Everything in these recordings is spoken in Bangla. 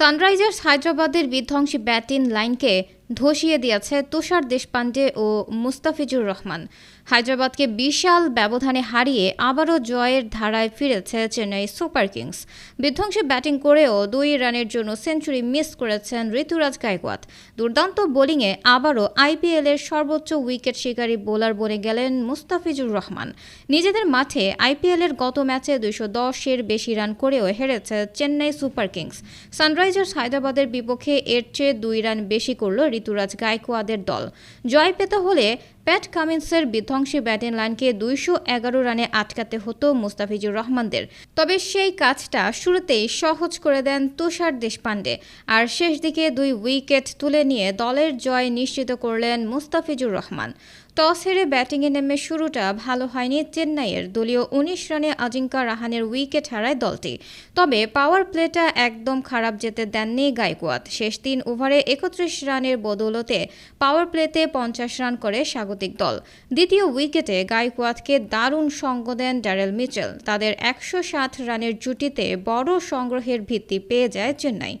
সানরাইজার্স হায়দ্রাবাদের বিধ্বংসী ব্যাটিং লাইনকে ধসিয়ে দিয়েছে তুষার দেশপান্ডে ও মুস্তাফিজুর রহমান। হায়দ্রাবাদকে বিশাল ব্যবধানে হারিয়ে আবারও জয়ের ধারায় ফিরেছে চেন্নাই সুপার কিংস। বিধ্বংসী ব্যাটিং করেও দুই রানের জন্য সেঞ্চুরি মিস করেছেন ঋতুরাজ গায়কোয়াদ দুর্দান্ত বোলিংয়ে আবারও আইপিএলের সর্বোচ্চ উইকেট শিকারী বোলার বনে গেলেন মুস্তাফিজুর রহমান। নিজেদের মাঠে আইপিএলের গত ম্যাচে দুইশো দশের বেশি রান করেও হেরেছে চেন্নাই সুপার কিংস। সানরাইজার্স হায়দ্রাবাদের বিপক্ষে এর চেয়ে দুই রান বেশি করল ঋতুরাজ গায়কোয়াদের দল। জয় পেতে হলে প্যাট কামিন্সের বিধ্বংসী ব্যাটিং লাইনকে দুইশো এগারো রানে আটকাতে হতো মুস্তাফিজুর রহমানদের। তবে সেই কাজটা শুরুতেই সহজ করে দেন তুষার দেশপান্ডে আর শেষ দিকে দুই উইকেট তুলে নিয়ে দলের জয় নিশ্চিত করলেন মুস্তাফিজুর রহমান। টস হেরে ব্যাটিংয়ে নেমে শুরুটা ভালো হয়নি চেন্নাইয়ের। দলীয় উনিশ রানে আজিঙ্কা রাহানের উইকেট হারায় দলটি। তবে পাওয়ার প্লেটা একদম খারাপ যেতে দেননি গায়কোয়াদ শেষ তিন ওভারে একত্রিশ রানের বদৌলতে পাওয়ার প্লেতে পঞ্চাশ রান করে স্বাগতিক দল। দ্বিতীয় উইকেটে গায়কোয়াদকে দারুণ সঙ্গ দেন ড্যারেল মিচেল। তাদের একশো সাত রানের জুটিতে বড় সংগ্রহের ভিত্তি পেয়ে যায় চেন্নাই।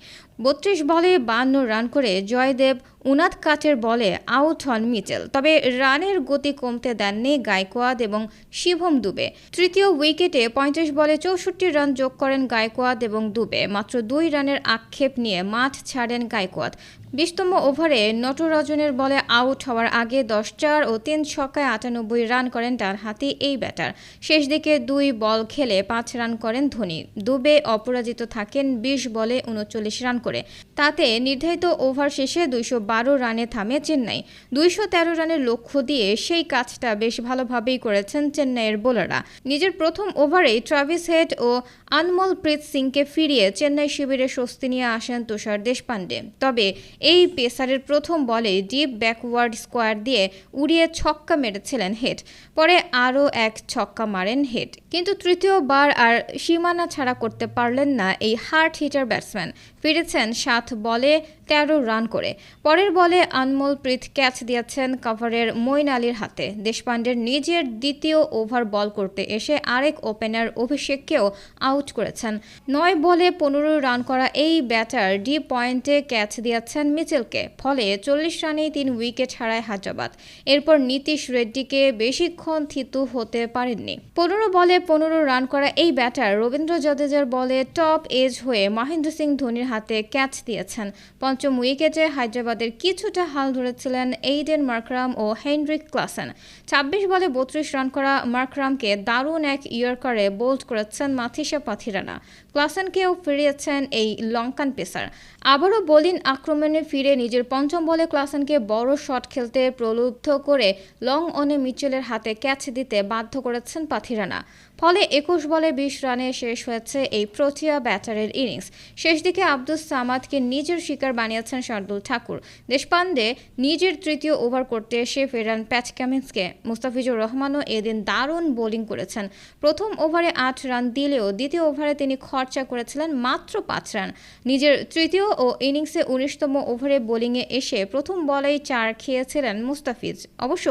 বত্রিশ বলে বান্ন রান করে জয়দেব উনাদ কাটের বলে আউট হন মিচেল। তবে রানের গতি কমতে দেননি গায়কোয়াদ এবং শিভম দুবে। তৃতীয় উইকেটে পঁয়ত্রিশ বলে চৌষট্টি রান যোগ করেন গায়কোয়াদ এবং দুবে। মাত্র দুই রানের আক্ষেপ নিয়ে মাঠ ছাড়েন গায়কোয়াদ। বিশতম ওভারে নটরাজনের বলে আউট হওয়ার আগে দশ চার ও তিন ছক্কায় আটানব্বই রান করেন ডানহাতি এই ব্যাটার। শেষ দিকে দুই বল খেলে পাঁচ রান করেন ধোনি। দুবে অপরাজিত থাকেন বিশ বলে উনচল্লিশ রান করে। তাতে নির্ধারিত ওভার শেষে দুইশো বারো রানে থামে চেন্নাই। দুইশো তেরো রানের লক্ষ্য দিয়ে সেই কাজটা বেশ ভালোভাবেই করেছেন চেন্নাইয়ের বোলাররা। নিজের প্রথম ওভারেই ট্রাভিস হেড ও আনমোল প্রীত সিংকে ফিরিয়ে চেন্নাই শিবিরে স্বস্তি নিয়ে আসেন তুষার দেশপান্ডে তবে এই পেসারের প্রথম বলে ডিপ ব্যাকওয়ার্ড স্কোয়ার দিয়ে উড়িয়ে ছক্কা মেরেছিলেন হেড। পরে আরও এক ছক্কা মারেন হেড। কিন্তু তৃতীয়বার আর সীমানা ছাড়া করতে পারলেন না এই হার্ট হিটার ব্যাটসম্যান। ফিরেছেন সাত বলে তেরো রান করে। পরের বলে আনমোল প্রীত ক্যাচ দিয়েছেন কভারের মইন আলীর হাতে। দেশপান্ডের নিজের দ্বিতীয় ওভার বল করতে এসে আরেক ওপেনার অভিষেককেও আউট করেছেন। নয় বলে পনেরো রান করা এই ব্যাটার ডি পয়েন্টে ক্যাচ দিয়েছেন মিচেলকে। ফলে চল্লিশ রানেই তিন উইকেট হারায় হায়দ্রাবাদ। এরপর নীতিশ রেড্ডিকে বেশিক্ষণ থিতু হতে পারেননি। পনেরো বলে পনেরো রান করা এই ব্যাটার রবীন্দ্র জাদেজার বলে টপ এজ হয়ে মহেন্দ্র সিং ধোনির হাতে ক্যাচ দিয়েছেন। পঞ্চম উইকেটে হায়দ্রাবাদের কিছুটা হাল ধরেছিলেন এইডেন মার্করাম ও হেনরিক ক্লাসেন। ছাব্বিশ বলে বত্রিশ রান করা মার্করামকে দারুণ এক ইয়র্কারে বোল্ড করেছেন মাথিসা পাথিরানা। ক্লাসেনকেও ফিরিয়েছেন এই লঙ্কান পেসার। আবারও বোলিং আক্রমণে ফিরে নিজের পঞ্চম বলে ক্লাসেনকে বড় শট খেলতে প্রলুব্ধ করে লং অনে মিচেলের হাতে ক্যাচ দিতে বাধ্য করেছেন পাথিরানা। ফলে একুশ বলে বিশ রানে শেষ হয়েছে এই প্রোটিয়া ব্যাটারের ইনিংস। শেষ দিকে আব্দুস সামাদকে নিজের শিকার বানিয়েছেন শার্দুল ঠাকুর। দেশপান্ডে নিজের তৃতীয় ওভার করতে এসে ফেরান প্যাচ ক্যামিন্সকে মুস্তাফিজুর রহমানও এদিন দারুণ বোলিং করেছেন। প্রথম ওভারে আট রান দিলেও দ্বিতীয় ওভারে তিনি খরচা করেছিলেন মাত্র পাঁচ রান। নিজের তৃতীয় ও ইনিংসে উনিশতম ওভারে বোলিংয়ে এসে প্রথম বলেই চার খেয়েছিলেন মুস্তাফিজ। অবশ্য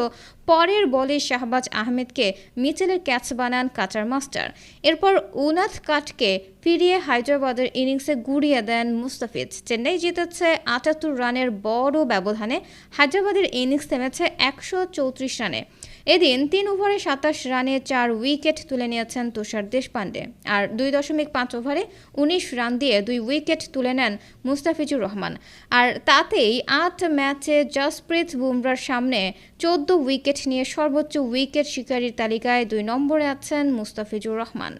পরের বলে শাহবাজ আহমেদকে মিচেলের ক্যাচ বানান কাটার মাস্টার। এরপর উনাথ কাটকে ফিরিয়ে হায়দ্রাবাদের ইনিংসে গুড়িয়ে দেন মুস্তাফিজ। চেন্নাই জিতেছে আটাত্তর রানের বড় ব্যবধানে। হায়দ্রাবাদের ইনিংস থেমেছে একশো চৌত্রিশ রানে। এদিন তিন ওভারে সাতাশ রানে চার উইকেট তুলে নিয়েছেন তুষার দেশপান্ডে। আর দুই দশমিক পাঁচ ওভারে উনিশ রান দিয়ে দুই উইকেট তুলে নেন মুস্তাফিজুর রহমান। আর তাতেই আট ম্যাচে জসপ্রীত বুমরার সামনে চোদ্দ উইকেট নিয়ে সর্বোচ্চ উইকেট শিকারীর তালিকায় দুই নম্বরে আছেন মুস্তাফিজুর রহমান।